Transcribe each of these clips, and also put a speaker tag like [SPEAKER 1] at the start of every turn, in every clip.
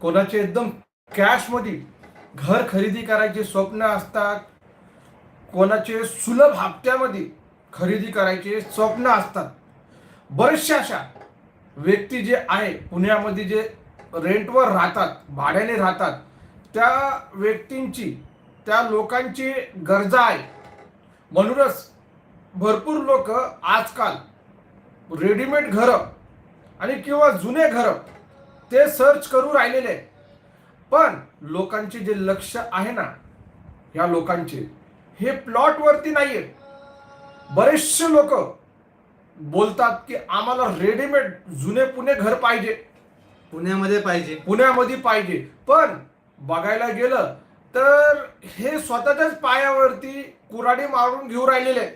[SPEAKER 1] कोणाचे एकदम कॅशमध्ये घर खरेदी करायचे स्वप्न असतात कोणाचे सुलभ हप्त्यामध्ये खरेदी करायचे स्वप्न असतात. बरेचशा अशा व्यक्ती जे आहे पुण्यामध्ये जे रेंटवर राहतात भाड्याने राहतात त्या व्यक्तींची त्या लोकांची गरजा आहे. म्हणूनच भरपूर लोक आजकाल रेडीमेड घरं आणि किंवा जुने घरं ते सर्च करू राहिलेले. पण लोकांचे जे लक्ष आहे ना या लोकांचे हे प्लॉटवरती नाहीये बरेचसे लोक बोलतात की आम्हाला रेडीमेड जुने पुणे घर पाहिजे
[SPEAKER 2] पुण्यामध्ये पाहिजे
[SPEAKER 1] पुण्यामध्ये पाहिजे पण बघायला गेलं तर हे स्वतःच्याच पायावरती कुराडी मारून घेऊ राहिलेले.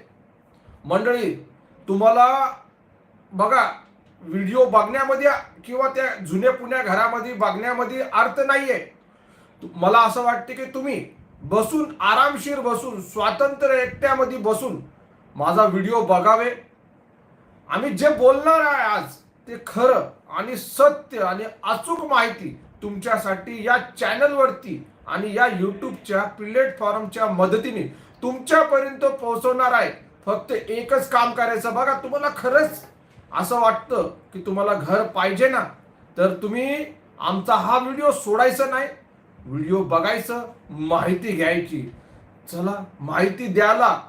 [SPEAKER 1] मंडळी तुम्हाला बघा व्हिडिओ बघण्यामध्ये किंवा त्या जुन्या पुण्या घरामध्ये बघण्यामध्ये अर्थ नाहीये. मला असं वाटते की तुम्ही बसून आरामशीर बसून स्वातंत्र्य एकट्यामध्ये बसून माझा व्हिडिओ बघावे. आम्ही जे बोलणार आहे आज ते खरं आणि सत्य आणि अचूक माहिती तुमच्यासाठी या चॅनलवरती आणि या यूट्यूबच्या प्लॅटफॉर्मच्या मदतीने तुमच्यापर्यंत पोहोचवणार आहे. फक्त एकच काम करायचं बघा तुम्हाला खरंच असं वाटतं की तुम्हाला घर पाहिजे ना तर तुम्ही आमचा हा व्हिडिओ सोडायचा नाही. व्हिडिओ बघायचं माहिती घ्यायची. चला माहिती द्यायला.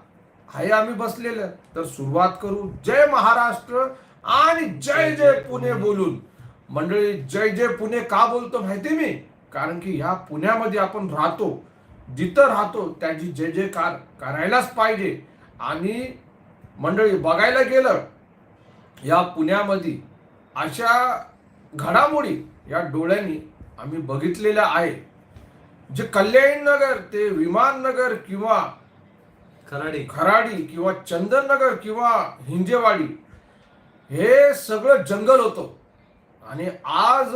[SPEAKER 1] आहे आम्ही बसलेलं. तर सुरुवात करू. जय महाराष्ट्र आणि जय जय पुणे बोलून. मंडळी जय जय पुणे का बोलतो माहिती मी? कारण की ह्या पुण्यामध्ये आपण राहतो. जिथं राहतो त्याची जय जयकार करायलाच पाहिजे. आणि मंडळी बघायला गेलं या पुण्यामध्ये अशा घडामोडी या डोळ्यांनी आम्ही बघितलेल्या आहे. जे कल्याण नगर ते विमान नगर किंवा
[SPEAKER 2] खराडी.
[SPEAKER 1] खराडी किंवा चंदननगर किंवा हिंजेवाडी हे सगळं जंगल होतं. आणि आज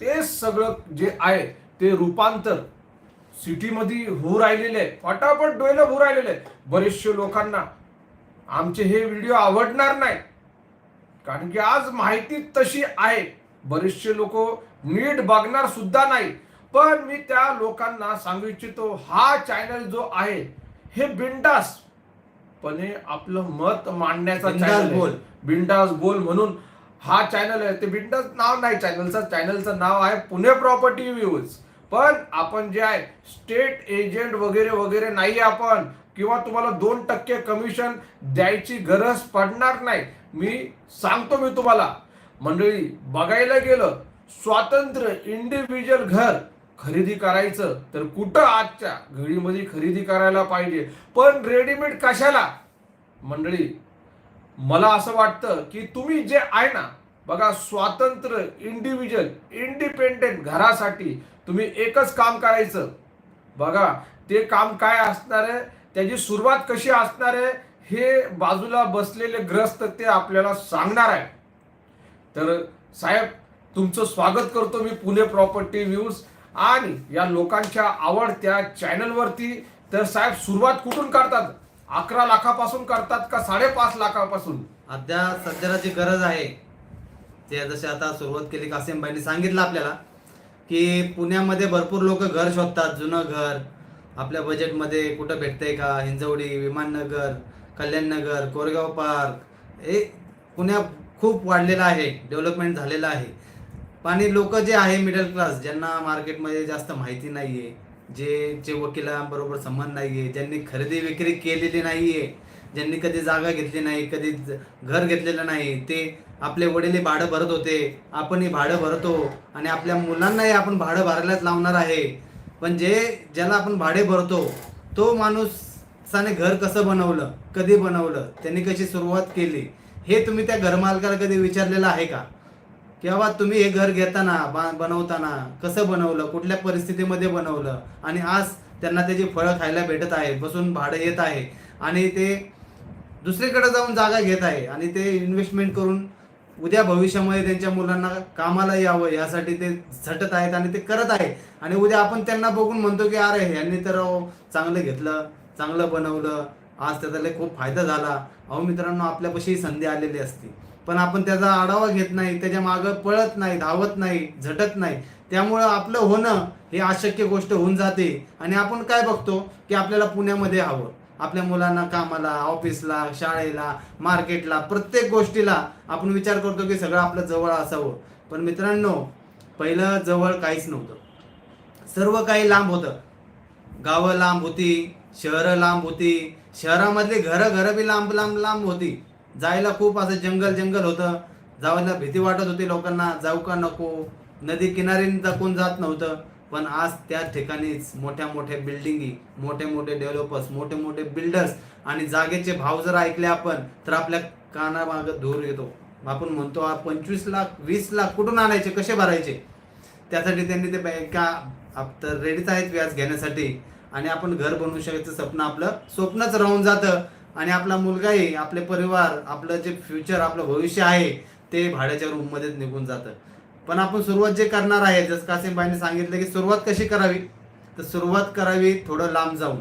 [SPEAKER 1] ते सगळं जे आहे ते रूपांतर सिटीमध्ये होऊ राहिलेले आहे. फटाफट डोळ्याला होऊ राहिलेले आहे. बरेचशे लोकांना आमचे हे व्हिडिओ आवडणार नाही. कारण की आज माहिती तशी आहे. बरेचसे लोक नीट बघणार सुद्धा नाही. पण मी त्या लोकांना सांगू इच्छितो हा चॅनल जो आहे हे बिंदास पणे आपलं मत मांडण्याचा चॅनल
[SPEAKER 2] बोल.
[SPEAKER 1] बिंदास बोल म्हणून हा चॅनल आहे. ते बिंदास नाव नाही चॅनलचं चॅनलचं नाव आहे पुणे प्रॉपर्टी व्ह्यूज पण आपण जे आहे स्टेट एजंट वगैरे वगैरे नाही आपण. किंवा तुम्हाला दोन टक्के कमिशन द्यायची गरज पडणार नाही. मी सांगतो मी तुम्हाला. मंडळी बघायला गेलं स्वातंत्र्य इंडिव्हिज्युअल घर खरेदी करायचं तर कुठं आजच्या घडीमध्ये खरेदी करायला पाहिजे? पण रेडीमेड कशाला? मंडळी मला असं वाटतं की तुम्ही जे आहे ना बघा स्वातंत्र्य इंडिव्हिज्युअल इंडिपेंडेंट घरासाठी तुम्ही एकच काम करायचं. बघा ते काम काय असणार आहे? त्याची सुरुवात कशी असणार आहे? हे बाजूला बसलेले ग्रस्त ते आपल्याला सांगणार आहे तर साहेब तुमचं स्वागत करतो मी पुणे प्रॉपर्टी व्ह्यूज आणि या लोकांच्या आवडत्या चॅनलवरती. तर साहेब सुरुवात कुठून करतात? अकरा लाखापासून करतात का साडेपाच लाखापासून?
[SPEAKER 2] अद्या सध्याला जी गरज आहे ते जसे आता सुरुवात केली कासिमबाईंनी सांगितलं आपल्याला की पुण्यामध्ये भरपूर लोक घर शोधतात जुनं घर. आपल्या बजेटमध्ये कुठं भेटतंय का? हिंजवडी विमाननगर कल्याणनगर कोरेगाव पार्क हे पुण्या खूप वाढलेलं आहे डेव्हलपमेंट झालेलं आहे. आणि लोक जे आहे मिडल क्लास ज्यांना मार्केटमध्ये जास्त माहिती नाही आहे जे जे वकिलांबरोबर संबंध नाही आहे ज्यांनी खरेदी विक्री केलेली नाही आहे ज्यांनी कधी जागा घेतली नाही कधी घर घेतलेलं नाही ते आपले वडील भाडं भरत होते आपणही भाडं भरतो आणि आपल्या मुलांनाही आपण भाडं भरायलाच लावणार आहे. पण जे ज्याला आपण भाडे भरतो तो माणूस साने घर कसं बनवलं कधी बनवलं त्यांनी कशी सुरुवात केली हे तुम्ही त्या घरमालकाला कधी विचारलेलं आहे का? किंवा तुम्ही हे घर घेताना बा- बनवताना कसं बनवलं कुठल्या परिस्थितीमध्ये बनवलं आणि आज त्यांना त्याची फळं खायला भेटत आहे बसून भाडं येत आहे आणि ते दुसरीकडे जाऊन जागा घेत आहे आणि ते इन्व्हेस्टमेंट करून उद्या भविष्यामध्ये त्यांच्या मुलांना कामाला यावं यासाठी ते झटत आहेत आणि ते करत आहे आणि उद्या आपण त्यांना बघून म्हणतो की अरे यांनी तर चांगलं घेतलं चांगलं बनवलं. आज त्याचा लय खूप फायदा झाला. अहो मित्रांनो आपल्यापाशी संधी आलेली असते. पण आपण त्याचा आढावा घेत नाही त्याच्या मागं पळत नाही धावत नाही झटत नाही. त्यामुळं आपलं होणं हे अशक्य गोष्ट होऊन जाते. आणि आपण काय बघतो? की आपल्याला पुण्यामध्ये हवं. आपल्या मुलांना कामाला ऑफिसला शाळेला मार्केटला प्रत्येक गोष्टीला आपण विचार करतो की सगळं आपलं जवळ असावं. पण मित्रांनो पहिलं जवळ काहीच नव्हतं. सर्व काही लांब होतं. गावं लांब होती शहरं लांब होती. शहरामधली घरं घरं बी लांब लांब लांब होती. जायला खूप असं जंगल जंगल होतं. जायला भीती वाटत होती लोकांना जाऊ का नको? नदी किनारी कोण जात नव्हतं. पण आज त्या ठिकाणीच मोठ्या मोठ्या बिल्डिंगी मोठे मोठे डेव्हलपर्स मोठे मोठे बिल्डर्स आणि जागेचे भाव जर ऐकले आपण तर आपल्या कानामाग धूर येतो. आपण म्हणतो पंचवीस लाख वीस लाख कुठून आणायचे? कसे भरायचे? त्यासाठी त्यांनी ते बँका आप- तर रेडीच आहेत व्याज घेण्यासाठी. आणि आपण घर बनवू शकायचं स्वप्न आपलं स्वप्नच राहून जातं. आणि आपला मुलगाही आपले परिवार आपलं जे फ्युचर आपलं भविष्य आहे ते भाड्याच्या रूममध्येच निघून जातं. पण आपण सुरुवात जे करणार आहे जसं कासिमबाईंनी सांगितलं की सुरुवात कशी करावी? तर सुरुवात करावी थोडं लांब जाऊन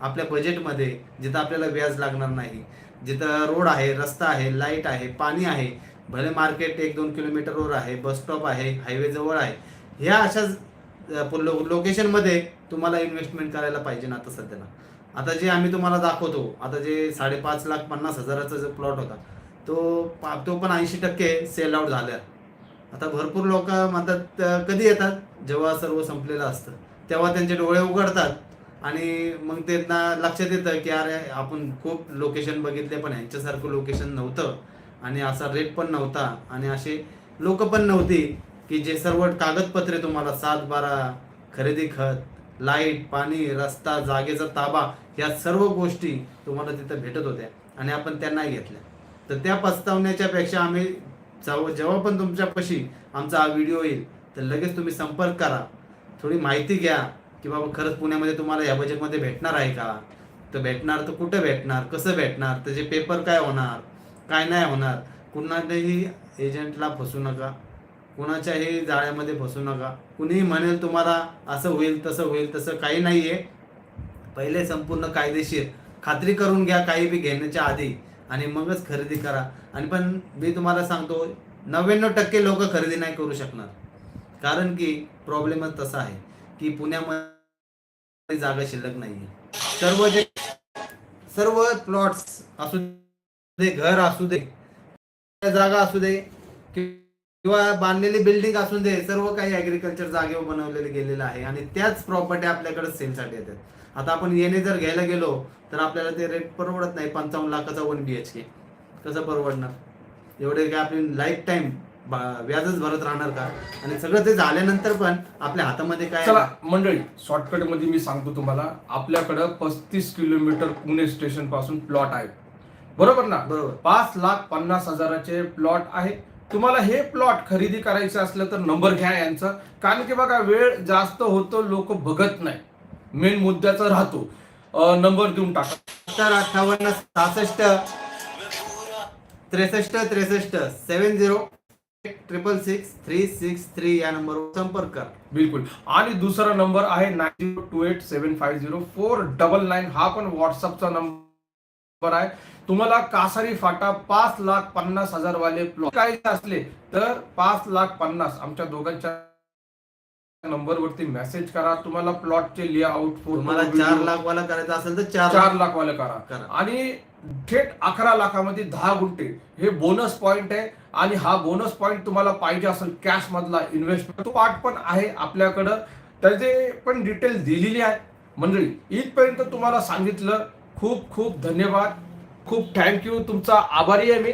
[SPEAKER 2] आपल्या बजेटमध्ये जिथं आपल्याला व्याज लागणार नाही. जिथं रोड आहे रस्ता आहे लाइट आहे पाणी आहे भले मार्केट एक दोन किलोमीटरवर आहे बस स्टॉप आहे हायवे जवळ आहे. ह्या अशा लोकेशनमध्ये तुम्हाला इन्व्हेस्टमेंट करायला पाहिजे ना आता सध्याला. आता जे आम्ही तुम्हाला दाखवतो आता जे साडेपाच लाख पन्नास हजाराचा जो प्लॉट होता तो पा- तो पण ऐंशी टक्के सेल आउट झाल्या. आता भरपूर लोक म्हणतात कधी येतात? जेव्हा सर्व संपलेलं असतं तेव्हा त्यांचे डोळे उघडतात आणि मग त्यांना लक्षात येतं की अरे आपण खूप लोकेशन बघितले पण यांच्यासारखं लोकेशन नव्हतं आणि असा रेट पण नव्हता. आणि असे लोक पण नव्हती की जे सर्व कागदपत्रे तुम्हाला सात बारा खरेदी खत लाइट पाणी रस्ता जागेचा ताबा या सर्व गोष्टी तुम्हाला तिथं भेटत होत्या आणि आपण त्या नाही घेतल्या. तर त्या पस्तावण्याच्या पेक्षा आम्ही जेव्हा जेव्हा पण तुमच्यापाशी आमचा हा व्हिडिओ येईल तर लगेच तुम्ही संपर्क करा. थोडी माहिती घ्या की बाबा खरंच पुण्यामध्ये तुम्हाला या बजेटमध्ये भेटणार आहे का? तर भेटणार तर कुठं भेटणार? कसं भेटणार? त्याचे पेपर काय होणार? काय नाही होणार? कुणालाही एजंटला फसू नका. कुणाच्याही जाळ्यामध्ये फसू नका. कुणीही म्हणेल तुम्हाला असं होईल तसं होईल तसं काही नाही आहे पहिले संपूर्ण कायदेशीर खात्री करून घ्या काही बी घेण्याच्या आधी. आणि मगच खरेदी करा. आणि पण मी तुम्हाला सांगतो नव्याण्णव टक्के लोक खरेदी नाही करू शकणार. कारण की प्रॉब्लेमच तसा आहे की पुण्यामध्ये जागा शिल्लक नाहीये. सर्व जे सर्व प्लॉट्स असू दे घर असू दे जागा असू दे किंवा बांधलेली बिल्डिंग असू दे सर्व काही ऍग्रिकल्चर जागेवर बनवलेले गेलेलं आहे आणि त्याच प्रॉपर्टी आपल्याकडे सेलसाठी येतात. आता आपण येणे जर घ्यायला गेलो तर आपल्याला ते रेट परवडत नाही. पंचावन्न लाखाचा वन बी एच के कसं परवडणार? एवढे काय आपली लाईफ टाईम व्याजच भरत राहणार का? आणि सगळं ते झाल्यानंतर पण आपल्या हातामध्ये काय
[SPEAKER 1] चला मंडळी शॉर्टकटमध्ये मी सांगतो तुम्हाला आपल्याकडं पस्तीस किलोमीटर पुणे स्टेशनपासून प्लॉट आहे. बरोबर ना?
[SPEAKER 2] बरोबर.
[SPEAKER 1] पाच लाख पन्नास हजाराचे प्लॉट आहे. तुम्हाला हे प्लॉट खरेदी करायचं असलं तर नंबर घ्या यांचा. कारण की बघा वेळ जास्त होतो लोक बघत नाही. मेन मुद्द्याचा राहतो. नंबर देऊन टाका.
[SPEAKER 2] अठ्ठावन्न सहासष्ट त्रेसष्ट त्रेसष्ट seven zero triple six three six three या नंबरवर संपर्क करा.
[SPEAKER 1] बिलकुल. आणि दुसरा नंबर आहे nine zero two eight seven five zero four double nine हा पण व्हॉट्सअपचा नंबर आहे. तुम्हाला कासारी फाटा पाच लाख पन्नास हजार वाले प्लॉट काय असले तर पाच लाख पन्नास आमच्या दोघांच्या नंबरवरती मेसेज करा. तुम्हाला प्लॉटचे लेआउट
[SPEAKER 2] तुम्हाला चार लाख वाला करायचा असेल तर चार
[SPEAKER 1] चार
[SPEAKER 2] लाख.
[SPEAKER 1] वाले करा.
[SPEAKER 2] करा.
[SPEAKER 1] आणि थेट अकरा लाखामध्ये दहा गुंठे. हे बोनस पॉइंट आहे. आणि हा बोनस पॉइंट तुम्हाला पाहिजे असेल कॅश मधला इन्व्हेस्टमेंट तो पार्ट पण आहे आपल्याकडं. त्याचे पण डिटेल दिलेली आहे. मंडळी इथपर्यंत तुम्हाला सांगितलं खूप खूप धन्यवाद. खूप थँक्यू तुमचा आभारी आहे मी.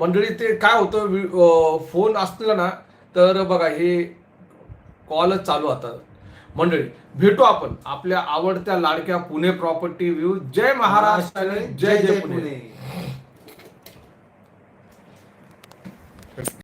[SPEAKER 1] मंडळी ते काय होतं फोन असलं ना तर बघा हे कॉलच चालू आता. मंडळी भेटू आपण आपल्या आवडत्या लाडक्या पुणे प्रॉपर्टी व्ह्यू जय महाराष्ट्र जय जय पुणे.